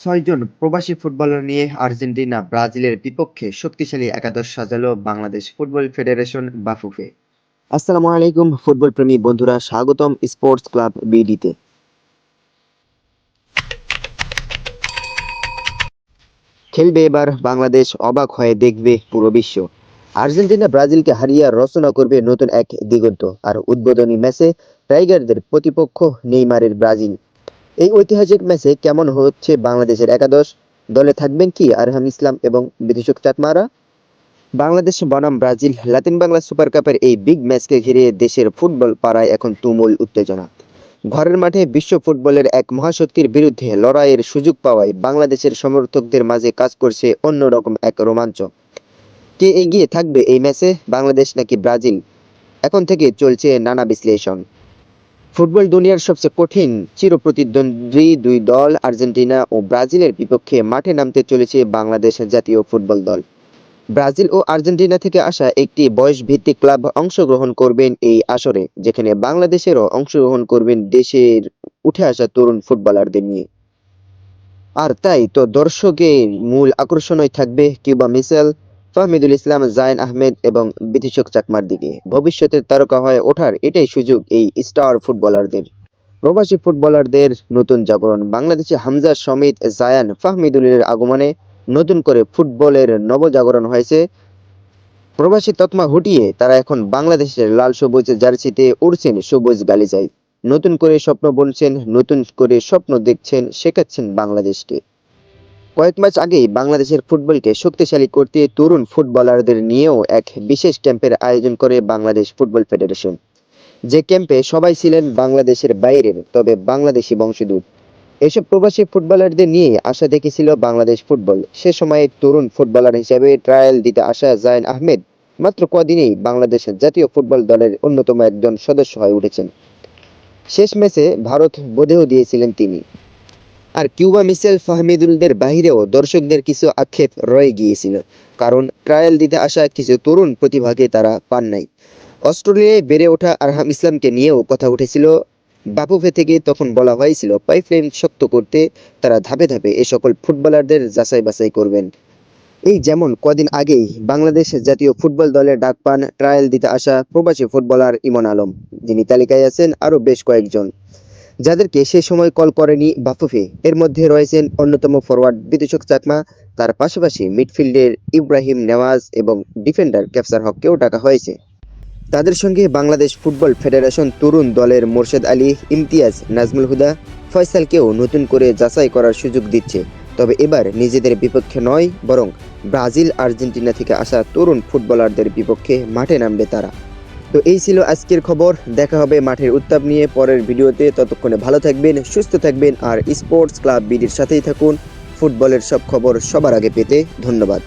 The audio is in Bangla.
ছয়জন প্রবাসী ফুটবলার নিয়ে আর্জেন্টিনা, ব্রাজিলের বিপক্ষে শক্তিশালী একাদশ সাজালো বাংলাদেশ ফুটবল ফেডারেশন বাফুফে। আসসালামু আলাইকুম ফুটবল প্রেমী বন্ধুরা, স্বাগতম স্পোর্টস ক্লাব বিডিতে। খেলবে এবার বাংলাদেশ, অবাক হয়ে দেখবে পুরো বিশ্ব। আর্জেন্টিনা, ব্রাজিলকে হারিয়ে রচনা করবে নতুন এক দিগন্ত। আর উদ্বোধনী ম্যাচে টাইগারদের প্রতিপক্ষ নেইমারের ব্রাজিল। এই ঐতিহাসিক ম্যাচে কেমন হচ্ছে বাংলাদেশের একাদশ? দলে থাকবেন কি আরহাম ইসলাম এবং বিদেশক চাকমারা বাংলাদেশ বনাম ব্রাজিল লাতিন বাংলা সুপার কাপের এই বিগ ম্যাচকে ঘিরে দেশের ফুটবল পাড়ায় এখন তুমুল উত্তেজনা। ঘরের মাঠে বিশ্ব ফুটবলের এক মহাশক্তির বিরুদ্ধে লড়াইয়ের সুযোগ পাওয়ায় বাংলাদেশের সমর্থকদের মাঝে কাজ করছে অন্যরকম এক রোমাঞ্চ। কে এগিয়ে থাকবে এই ম্যাচে? বাংলাদেশ নাকি ব্রাজিল? এখন থেকে চলছে নানা বিশ্লেষণ। ফুটবল দুনিয়ার সবচেয়ে কঠিন চিরপ্রতিদ্বন্দ্বী দুই দল, আর্জেন্টিনা ও ব্রাজিলের বিপক্ষে মাঠে নামতে চলেছে বাংলাদেশ জাতীয় ফুটবল দল। ব্রাজিল ও আর্জেন্টিনা থেকে আসা একটি বয়স ভিত্তিক ক্লাব অংশগ্রহণ করবেন এই আসরে, যেখানে বাংলাদেশেরও অংশগ্রহণ করবেন দেশের উঠে আসা তরুণ ফুটবলারদের নিয়ে। আর তাই তো দর্শকের মূল আকর্ষণই থাকবে কিউবা মিসেল ফাহমিদুল ইসলাম, জায়ন আহমেদ এবং বিতিশক চাকমার দিকে। ভবিষ্যতের তারকা হয়ে ওঠার এটাই সুযোগ এই স্টার ফুটবলারদের। প্রবাসী ফুটবলারদের নতুন জাগরণ। বাংলাদেশে হামজা সমিত, জায়ান ফাহমিদুলের আগমনে নতুন করে ফুটবলের নবজাগরণ হয়েছে। প্রবাসী তকমা হটিয়ে তারা এখন বাংলাদেশের লাল সবুজ জার্সিতে উড়ছেন সবুজ গালিচায়। নতুন করে স্বপ্ন বুনছেন, নতুন করে স্বপ্ন দেখছেন, শেখাচ্ছেন বাংলাদেশকে। কয়েক মাস আগেই বাংলাদেশের ফুটবলকে শক্তিশালী করতে তরুণ ফুটবলারদের নিয়েও এক বিশেষ ক্যাম্পের আয়োজন করে বাংলাদেশ ফুটবল ফেডারেশন। যে ক্যাম্পে সবাই ছিলেন বাংলাদেশের বাইরের, তবে বাংলাদেশি বংশোদ্ভূত। এসব প্রবাসী ফুটবলারদের নিয়ে আশা দেখেছিল বাংলাদেশ ফুটবল। সে সময়ে তরুণ ফুটবলার হিসেবে ট্রায়াল দিতে আসা জায়ন আহমেদ মাত্র কদিনেই বাংলাদেশ জাতীয় ফুটবল দলের অন্যতম একজন সদস্য হয়ে উঠেছেন। শেষ ম্যাচে ভারত বোধেও দিয়েছিলেন তিনি। আর কিউবা মিসেল ফাহমিদুলদের বাহিরেও দর্শকদের কিছু আক্ষেপ রয়ে গিয়েছিল, কারণ ট্রায়াল দিতে আসা কিছু তরুণ প্রতিভাকে তারা পান নাই। অস্ট্রেলিয়ায় বেড়ে ওঠা আরহাম ইসলামকে নিয়েও কথা উঠেছিল। বাপুফে থেকে তখন বলা হয়েছিল, পাইপলাইন শক্ত করতে তারা ধাপে ধাপে এ সকল ফুটবলারদের যাচাই বাছাই করবেন। এই যেমন কদিন আগেই বাংলাদেশ জাতীয় ফুটবল দলের ডাক পান ট্রায়াল দিতে আসা প্রবাসী ফুটবলার ইমন আলম, যিনি তালিকায় আছেন আরও বেশ কয়েকজন। যাদেরকে সে সময় কল করেনি বাফুফে। এর মধ্যে রয়েছেন অন্যতম ফরওয়ার্ড বিদেশক চাকমা। তার পাশাপাশি মিডফিল্ডের ইব্রাহিম নেওয়াজ এবং ডিফেন্ডার ক্যাপসার হককেও ডাকা হয়েছে। তাদের সঙ্গে বাংলাদেশ ফুটবল ফেডারেশন তরুণ দলের মোর্শেদ আলী, ইমতিয়াজ নাজমুল হুদা, ফয়সালকেও নতুন করে যাচাই করার সুযোগ দিচ্ছে। তবে এবার নিজেদের বিপক্ষে নয়, বরং ব্রাজিল আর্জেন্টিনা থেকে আসা তরুণ ফুটবলারদের বিপক্ষে মাঠে নামবে তারা। তো এই ছিল আজকের খবর। দেখা হবে মাঠের উত্তাপ নিয়ে পরের ভিডিওতে। ততক্ষণে ভালো থাকবেন, সুস্থ থাকবেন, আর স্পোর্টস ক্লাব বিডির সাথেই থাকুন। ফুটবলের সব খবর সবার আগে পেতে ধন্যবাদ।